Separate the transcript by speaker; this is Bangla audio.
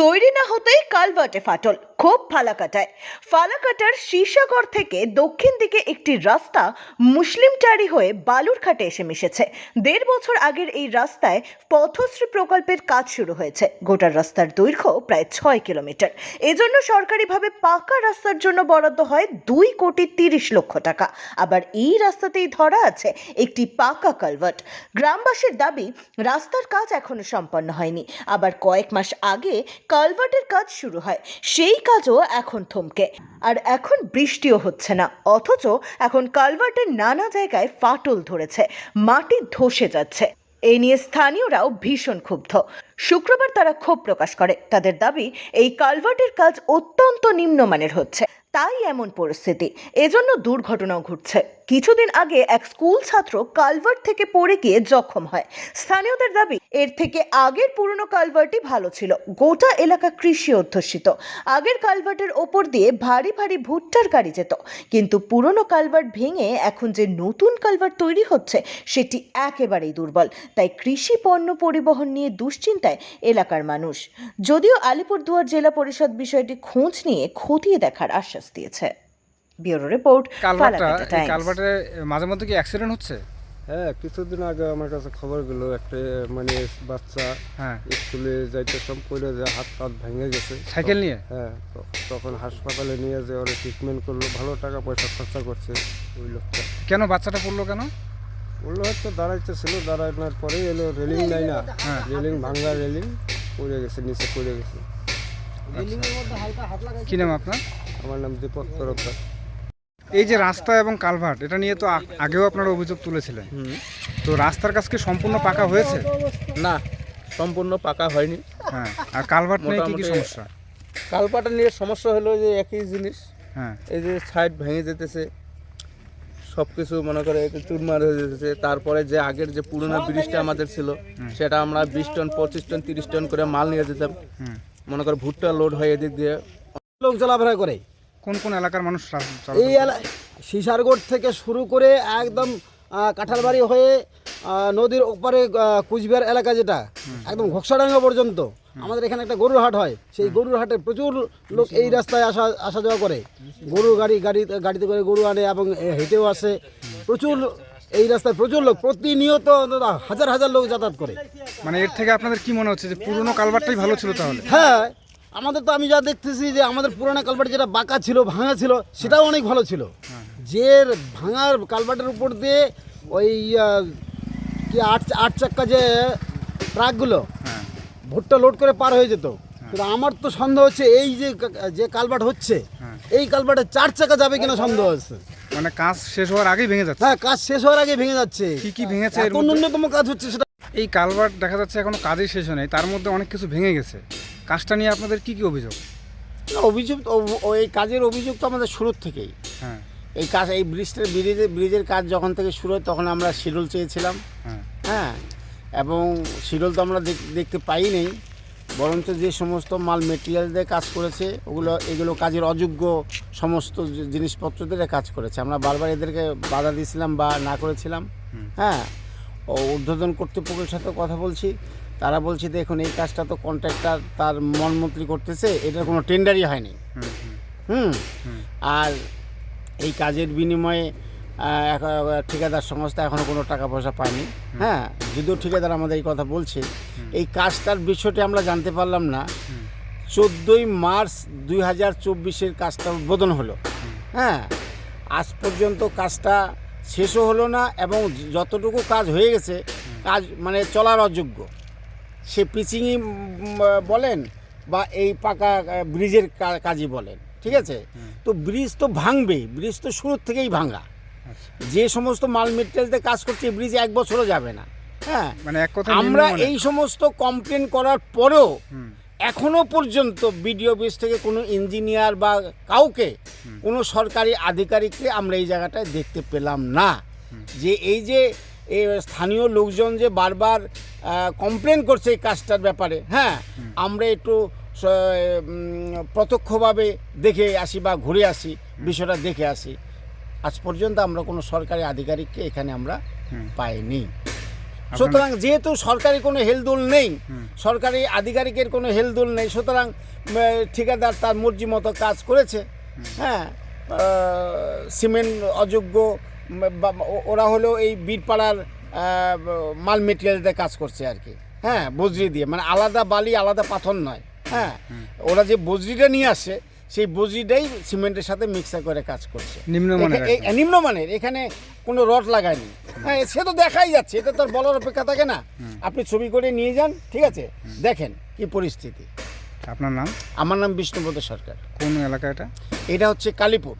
Speaker 1: তৈরি না হতেই কালভার্টে ফাটল। খুব ফালাকাটায়। ফালাকাটার শীর্ষাগড় থেকে দক্ষিণ দিকে একটি রাস্তা মুসলিমটারি হয়ে বালুরঘাটে এসে মিশেছে। দেড় বছর আগের এই রাস্তায় পথশ্রী প্রকল্পের কাজ শুরু হয়েছে। গোটা রাস্তার দৈর্ঘ্য প্রায় ছয় কিলোমিটার। এজন্য সরকারিভাবে পাকা রাস্তার জন্য বরাদ্দ হয় দুই কোটি তিরিশ লক্ষ টাকা। আবার এই রাস্তাতেই ধরা আছে একটি পাকা কালভার্ট। গ্রামবাসীর দাবি, রাস্তার কাজ এখনও সম্পন্ন হয়নি। আবার কয়েক মাস আগে কালভার্টের কাজ শুরু হয়। সেই কাজও এখন থমকে। আর এখন বৃষ্টিও হচ্ছে না। অথচ এখন কালভার্টের নানা জায়গায় ফাটল ধরেছে। মাটি ধসে যাচ্ছে। এ নিয়ে স্থানীয়রাও ভীষণ ক্ষুব্ধ। শুক্রবার তারা ক্ষোভ প্রকাশ করে। তাদের দাবি, এই কালভার্টের কাজ অত্যন্ত নিম্নমানের হচ্ছে। তাই এমন পরিস্থিতি। এজন্য দুর্ঘটনাও ঘটছে। কিছুদিন আগে এক স্কুল ছাত্র কালভার্ট থেকে পড়ে গিয়ে জখম হয়। স্থানীয়দের দাবি, এর থেকে আগের পুরনো কালভার্টই ভালো ছিল। গোটা এলাকা কৃষি অধ্যুষিত। আগের কালভার্টের ওপর দিয়ে ভারী ভারী ভুট্টার গাড়ি যেত। কিন্তু পুরনো কালভার্ট ভেঙে এখন যে নতুন কালভার্ট তৈরি হচ্ছে, সেটি একেবারেই দুর্বল। তাই কৃষি পণ্য পরিবহন নিয়ে দুশ্চিন্তায় এলাকার মানুষ। যদিও আলিপুরদুয়ার জেলা পরিষদ বিষয়টি খোঁজ নিয়ে খতিয়ে দেখার আশ্বাস দিয়েছে। ব্যুরো রিপোর্ট
Speaker 2: কালভারটা মাঝে মধ্যে কি অ্যাক্সিডেন্ট হচ্ছে?
Speaker 3: হ্যাঁ কিছুদিন আগে আমার কাছে খবর গেল একটা মানে বাচ্চা
Speaker 2: হ্যাঁ।
Speaker 3: স্কুলে যাইতে সব করে যে হাত পাত ভেঙে গেছে।
Speaker 2: সাইকেল নিয়ে?
Speaker 3: হ্যাঁ তো- তখন হাসপাতালে নিয়ে যে ওরা ট্রিটমেন্ট করল ভালো টাকা পয়সা খরচা করছে ওই লোকটা।
Speaker 2: কেন বাচ্চাটা পড়ল কেন?
Speaker 3: বলল হয়তো দাঁড়াইতে ছিল দাঁড়ানোর পরেই এলো রেলিং নাই না।
Speaker 2: হ্যাঁ।
Speaker 3: রেলিং ভাঙ্গা রেলিং পড়ে গেছে নিচে পড়ে গেছে।
Speaker 2: কি নাম আপনার?
Speaker 3: আমার নাম দীপক তরফদার।
Speaker 2: এই যে রাস্তা এবং কালভার্ট এটা নিয়ে তো আগেও আপনারা অভিযোগ তুলেছিলেন। তো রাস্তার কাজ কি সম্পূর্ণ পাকা হয়েছে?
Speaker 4: না সম্পূর্ণ পাকা হয়নি।
Speaker 2: হ্যাঁ আর কালভার্ট নিয়ে কি কি সমস্যা?
Speaker 4: কালপাটা নিয়ে সমস্যা হলো যে একই জিনিস।
Speaker 2: হ্যাঁ।
Speaker 4: এই যে সাইড ভেঙে যেতেছে সব কিছু মনে করে চুরমার হয়ে যেতেছে। তারপরে যে আগের যে পুরোনো ব্রিজটা আমাদের ছিল সেটা আমরা বিশ টন পঁচিশ টন তিরিশ টন করে মাল নিয়ে যেতাম। মনে করে ভুট্টা লোড হয় এদিক দিয়ে।
Speaker 5: লোক চলাফেরা করে।
Speaker 2: কোন কোন এলাকার মানুষ
Speaker 5: এই সিসারগড় থেকে শুরু করে একদম কাঁঠালবাড়ি হয়ে নদীর ওপারে কুচবিহার এলাকা যেটা একদম ঘোকসাডাঙ্গা পর্যন্ত। আমাদের এখানে একটা গরুর হাট হয়। সেই গরুর হাটে প্রচুর লোক এই রাস্তায় আসা আসা যাওয়া করে। গরু গাড়ি গাড়ি গাড়িতে করে গরু আনে এবং হেঁটেও আসে। প্রচুর এই রাস্তায় প্রচুর লোক প্রতিনিয়ত হাজার হাজার লোক যাতায়াত করে।
Speaker 2: মানে এর থেকে আপনাদের কি মনে হচ্ছে যে পুরনো কালভার্টটাই ভালো ছিল তাহলে?
Speaker 5: হ্যাঁ আমাদের তো আমি যা দেখতেছি যে আমাদের পুরানো কালভার্ট যেটা বাঁকা ছিল ভাঙা ছিল সেটাও অনেক ভালো ছিল। যে ভাঙার কালভার্টের উপর দিয়ে ওই কি আট আট চাক্কা যে ট্রাকগুলো ভুট্টা লোড করে পার হয়ে যেত। কিন্তু আমার তো সন্দেহ হচ্ছে এই যে যে কালভার্ট হচ্ছে। এই কালভার্টে চার চাকা যাবে কিনা সন্দেহ আছে।
Speaker 2: মানে কাজ শেষ হওয়ার আগেই ভেঙে যাচ্ছে?
Speaker 5: হ্যাঁ কাজ শেষ হওয়ার আগে ভেঙে যাচ্ছে।
Speaker 2: কি কি ভেঙেছে
Speaker 5: ন্যূনতম কাজ হচ্ছে সেটা
Speaker 2: এই কালভার্ট দেখা যাচ্ছে এখনও কাজই শেষ হয় নাই তার মধ্যে অনেক কিছু ভেঙে গেছে। কাজটা নিয়ে আপনাদের কি কি অভিযোগ?
Speaker 6: অভিযোগ এই কাজের অভিযোগ তো আমাদের শুরুর থেকেই।
Speaker 2: হ্যাঁ।
Speaker 6: এই কাজ এই ব্রিজটার ব্রিজের ব্রিজের কাজ যখন থেকে শুরু হয় তখন আমরা শিডিউল চেয়েছিলাম।
Speaker 2: হ্যাঁ।
Speaker 6: হ্যাঁ এবং শিডিউল তো আমরা দেখ- দেখতে পাই নেই বরঞ্চ যে সমস্ত মাল মেটেরিয়াল দিয়ে কাজ করেছে ওগুলো এগুলো কাজের অযোগ্য সমস্ত জিনিসপত্র দিয়ে কাজ করেছে। আমরা বারবার এদেরকে বাধা দিয়েছিলাম বা না করেছিলাম। হ্যাঁ ও ঊর্ধ্বতন কর্তৃপক্ষের সাথে কথা বলছি। তারা বলছে দেখুন এই কাজটা তো কন্ট্রাক্টর তার মনমন্ত্রী করতেছে এটার কোনো টেন্ডারই হয়নি।
Speaker 2: হুম
Speaker 6: আর এই কাজের বিনিময়ে ঠিকাদার সংস্থা এখনও কোনো টাকা পয়সা পায়নি। হ্যাঁ যদিও ঠিকাদার আমাদের এই কথা বলছে এই কাজটার বিষয়টি আমরা জানতে পারলাম না। চোদ্দোই মার্চ দুই হাজার চব্বিশের কাজটা উদ্বোধন হলো। হ্যাঁ আজ পর্যন্ত কাজটা শেষও হলো না এবং যতটুকু কাজ হয়ে গেছে কাজ মানে চলার অযোগ্য। সে পিচিংই বলেন বা এই পাকা ব্রিজের কাজই বলেন ঠিক আছে? তো ব্রিজ তো ভাঙবেই ব্রিজ তো শুরুর থেকেই ভাঙা। যে সমস্ত মাল মেটেরিয়াল কাজ করছে এই ব্রিজ এক বছরও যাবে না হ্যাঁ?
Speaker 2: মানে এক কথা
Speaker 6: আমরা এই সমস্ত কমপ্লেন করার পরেও এখনও পর্যন্ত বিডিও অফিস থেকে কোনো ইঞ্জিনিয়ার বা কাউকে কোনো সরকারি আধিকারিককে আমরা এই জায়গাটায় দেখতে পেলাম না। যে এই যে এই স্থানীয় লোকজন যে বারবার কমপ্লেন করছে এই কাজটার ব্যাপারে হ্যাঁ? আমরা একটু প্রত্যক্ষভাবে দেখে আসি বা ঘুরে আসি বিষয়টা দেখে আসি। আজ পর্যন্ত আমরা কোনো সরকারি আধিকারিককে এখানে আমরা পাইনি। সুতরাং যেহেতু সরকারি কোনো হেলদোল নেই সরকারি আধিকারিকের কোনো হেলদোল নেই সুতরাং ঠিকাদার তার মর্জি মতো কাজ করেছে হ্যাঁ? সিমেন্ট অযোগ্য ওরা হলো এই বীরপাড়ার মাল মেটেরিয়ালতে কাজ করছে আর কি। হ্যাঁ বজরি দিয়ে। মানে আলাদা বালি আলাদা পাথর নয়। হ্যাঁ ওরা যে বজরিটা নিয়ে আসে সেই বজরিটাই সিমেন্টের সাথে মিক্সার করে কাজ করছে।
Speaker 2: নিম্নমানের
Speaker 6: নিম্নমানের এখানে কোনো রড লাগায়নি। হ্যাঁ সে তো দেখাই যাচ্ছে এটা তো আর বলার অপেক্ষা থাকে না। আপনি ছবি করে নিয়ে যান ঠিক আছে? দেখেন কি পরিস্থিতি।
Speaker 2: আপনার নাম?
Speaker 6: আমার নাম বিষ্ণুপদ সরকার।
Speaker 2: কোন এলাকা এটা?
Speaker 6: এটা হচ্ছে কালীপুর।